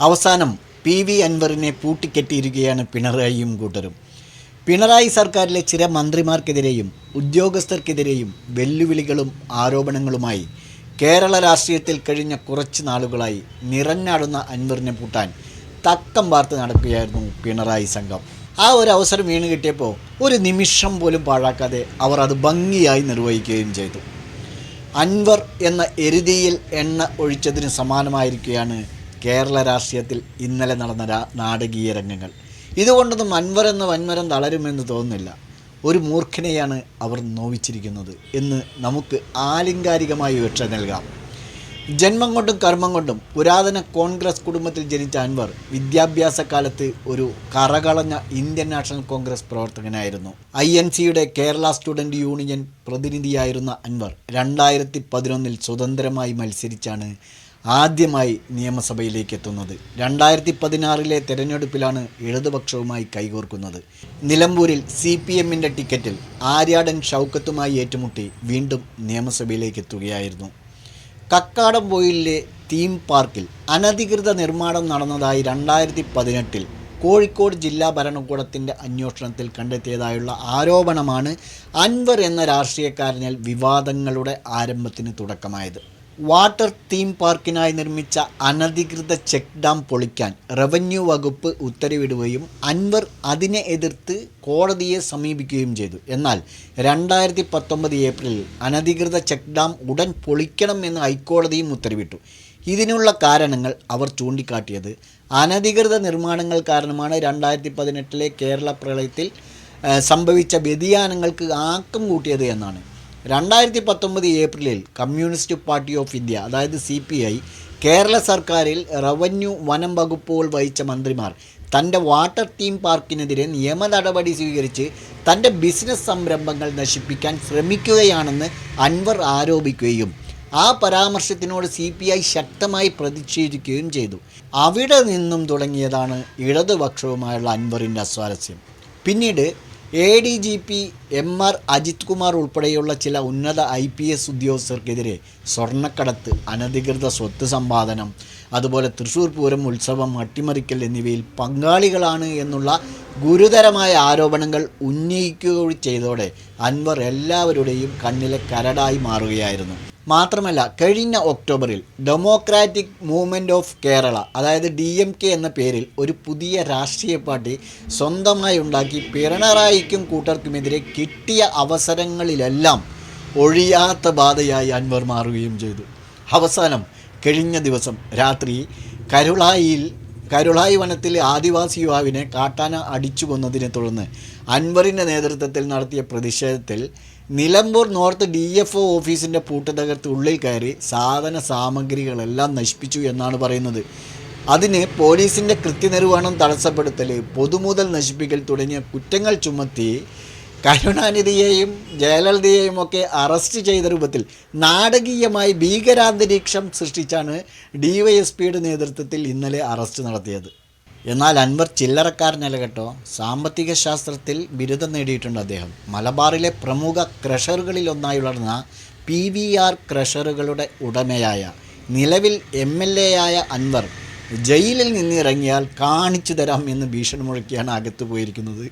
അവസാനം P V അൻവറിനെ പൂട്ടിക്കെട്ടിയിരിക്കുകയാണ് പിണറായിയും കൂട്ടരും. പിണറായി സർക്കാരിലെ ചില മന്ത്രിമാർക്കെതിരെയും ഉദ്യോഗസ്ഥർക്കെതിരെയും വെല്ലുവിളികളും ആരോപണങ്ങളുമായി കേരള രാഷ്ട്രീയത്തിൽ കഴിഞ്ഞ കുറച്ച് നാളുകളായി നിറഞ്ഞാടുന്ന അൻവറിനെ പൂട്ടാൻ തക്കം വാർത്ത നടക്കുകയായിരുന്നു പിണറായി സംഘം. ആ ഒരു അവസരം വീണ് കിട്ടിയപ്പോൾ ഒരു നിമിഷം പോലും പാഴാക്കാതെ അവർ അത് ഭംഗിയായി നിർവഹിക്കുകയും ചെയ്തു. അൻവർ എന്ന എരുതിയിൽ എണ്ണ ഒഴിച്ചതിന് സമാനമായിരിക്കുകയാണ് കേരള രാഷ്ട്രീയത്തിൽ ഇന്നലെ നടന്ന നാടകീയ രംഗങ്ങൾ. ഇതുകൊണ്ടൊന്നും അൻവർ എന്ന വൻമരം തളരുമെന്ന് തോന്നുന്നില്ല. ഒരു മൂർഖനെയാണ് അവർ നോവിച്ചിരിക്കുന്നത് എന്ന് നമുക്ക് ആലിംഗാരികമായി വിക്ഷ നൽകാം. ജന്മം കൊണ്ടും കർമ്മം കൊണ്ടും പുരാതന കോൺഗ്രസ് കുടുംബത്തിൽ ജനിച്ച അൻവർ വിദ്യാഭ്യാസ കാലത്ത് ഒരു കറകളഞ്ഞ ഇന്ത്യൻ നാഷണൽ കോൺഗ്രസ് പ്രവർത്തകനായിരുന്നു. ഐ എൻ സിയുടെ കേരള സ്റ്റുഡന്റ് യൂണിയൻ പ്രതിനിധിയായിരുന്ന അൻവർ രണ്ടായിരത്തി പതിനൊന്നിൽ സ്വതന്ത്രമായി മത്സരിച്ചാണ് ആദ്യമായി നിയമസഭയിലേക്ക് എത്തുന്നത് രണ്ടായിരത്തി പതിനാറിലെ തെരഞ്ഞെടുപ്പിലാണ് ഇടതുപക്ഷവുമായി കൈകോർക്കുന്നത്. നിലമ്പൂരിൽ സി പി എമ്മിന്റെ ടിക്കറ്റിൽ ആര്യാടൻ ഷൗക്കത്തുമായി ഏറ്റുമുട്ടി വീണ്ടും നിയമസഭയിലേക്ക് എത്തുകയായിരുന്നു കക്കാടം കക്കാടംപൊയിലിലെ തീം പാർക്കിൽ അനധികൃത നിർമ്മാണം നടന്നതായി രണ്ടായിരത്തി പതിനെട്ടിൽ കോഴിക്കോട് ജില്ലാ ഭരണകൂടത്തിന്റെ അന്വേഷണത്തിൽ കണ്ടെത്തിയതായുള്ള ആരോപണമാണ് അൻവർ എന്ന രാഷ്ട്രീയക്കാരനിൽ വിവാദങ്ങളുടെ ആരംഭത്തിന് തുടക്കമായത്. വാട്ടർ തീം പാർക്കിനായി നിർമ്മിച്ച അനധികൃത ചെക്ക് ഡാം പൊളിക്കാൻ റവന്യൂ വകുപ്പ് ഉത്തരവിടുകയും അൻവർ അതിനെ എതിർത്ത് കോടതിയെ സമീപിക്കുകയും ചെയ്തു. എന്നാൽ രണ്ടായിരത്തി പത്തൊമ്പത് ഏപ്രിലിൽ അനധികൃത ചെക്ക് ഡാം ഉടൻ പൊളിക്കണം എന്ന് ഹൈക്കോടതിയും ഉത്തരവിട്ടു. ഇതിനുള്ള കാരണങ്ങൾ അവർ ചൂണ്ടിക്കാട്ടിയത് അനധികൃത നിർമ്മാണങ്ങൾ കാരണമാണ് രണ്ടായിരത്തി പതിനെട്ടിലെ കേരള പ്രളയത്തിൽ സംഭവിച്ച വ്യതിയാനങ്ങൾക്ക് ആക്കം കൂട്ടിയത് എന്നാണ്. രണ്ടായിരത്തി പത്തൊമ്പത് ഏപ്രിലിൽ കമ്മ്യൂണിസ്റ്റ് പാർട്ടി ഓഫ് ഇന്ത്യ അതായത് സി പി ഐ കേരള സർക്കാരിൽ റവന്യൂ വനം വകുപ്പുകൾ വഹിച്ച മന്ത്രിമാർ തന്റെ വാട്ടർ തീം പാർക്കിനെതിരെ നിയമ നടപടി സ്വീകരിച്ച് തന്റെ ബിസിനസ് സംരംഭങ്ങൾ നശിപ്പിക്കാൻ ശ്രമിക്കുകയാണെന്ന് അൻവർ ആരോപിക്കുകയും ആ പരാമർശത്തിനോട് സി പി ഐ ശക്തമായി പ്രതിഷേധിക്കുകയും ചെയ്തു. അവിടെ നിന്നും തുടങ്ങിയതാണ് ഇടതുപക്ഷവുമായുള്ള അൻവറിന്റെ അസ്വാരസ്യം. പിന്നീട് A D G P M R Ajith Kumar ഉൾപ്പെടെയുള്ള ചില ഉന്നത ഐ പി എസ് ഉദ്യോഗസ്ഥർക്കെതിരെ സ്വർണക്കടത്ത് അനധികൃത സ്വത്ത് സമ്പാദനം അതുപോലെ തൃശ്ശൂർ പൂരം ഉത്സവം അട്ടിമറിക്കൽ എന്നിവയിൽ പങ്കാളികളാണ് എന്നുള്ള ഗുരുതരമായ ആരോപണങ്ങൾ ഉന്നയിക്കുക ചെയ്തതോടെ അൻവർ എല്ലാവരുടെയും കണ്ണിലെ കരടായി മാറുകയായിരുന്നു. മാത്രമല്ല കഴിഞ്ഞ ഒക്ടോബറിൽ ഡെമോക്രാറ്റിക് മൂവ്മെന്റ് ഓഫ് കേരള അതായത് ഡി എം കെ എന്ന പേരിൽ ഒരു പുതിയ രാഷ്ട്രീയ പാർട്ടി സ്വന്തമായി ഉണ്ടാക്കി പിണറായിക്കും കൂട്ടർക്കുമെതിരെ കിട്ടിയ അവസരങ്ങളിലെല്ലാം ഒഴിയാത്ത ബാധയായി അൻവർ മാറുകയും ചെയ്തു. അവസാനം കഴിഞ്ഞ ദിവസം രാത്രി കരുളായിയിൽ കരുളായി വനത്തിലെ ആദിവാസി യുവാവിനെ കാട്ടാന അടിച്ചു കൊന്നതിനെ തുടർന്ന് അൻവറിന്റെ നേതൃത്വത്തിൽ നടത്തിയ പ്രതിഷേധത്തിൽ Nilambur north D F O ഓഫീസിന്റെ പൂട്ട് തകർത്ത് ഉള്ളിൽ കയറി സാധന സാമഗ്രികളെല്ലാം നശിപ്പിച്ചു എന്നാണ് പറയുന്നത്. അതിന് പോലീസിന്റെ കൃത്യനിർവഹണം തടസ്സപ്പെടുത്തൽ പൊതുമുതൽ നശിപ്പിക്കൽ തുടങ്ങിയ കുറ്റങ്ങൾ ചുമത്തി കരുണാനിധിയെയും ജയലളിതയെയും ഒക്കെ അറസ്റ്റ് ചെയ്ത രൂപത്തിൽ നാടകീയമായി ഭീകരാന്തരീക്ഷം സൃഷ്ടിച്ചാണ് ഡിവൈഎസ്പിയുടെ നേതൃത്വത്തിൽ ഇന്നലെ അറസ്റ്റ് നടത്തിയത്. എന്നാൽ അൻവർ ചില്ലറക്കാരനല്ല കേട്ടോ. സാമ്പത്തിക ശാസ്ത്രത്തിൽ ബിരുദം നേടിയിട്ടുണ്ട് അദ്ദേഹം. മലബാറിലെ പ്രമുഖ ക്രഷറുകളിൽ ഒന്നായി വളർന്ന പി വി ആർ ക്രഷറുകളുടെ ഉടമയായ നിലവിൽ എം എൽ എ ആയ അൻവർ ജയിലിൽ നിന്നിറങ്ങിയാൽ കാണിച്ചു തരാം എന്ന് ഭീഷണി മുഴക്കിയാണ് അകത്തു പോയിരിക്കുന്നത്.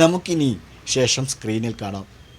നമുക്കിനി ശേഷം സ്ക്രീനിൽ കാണാം.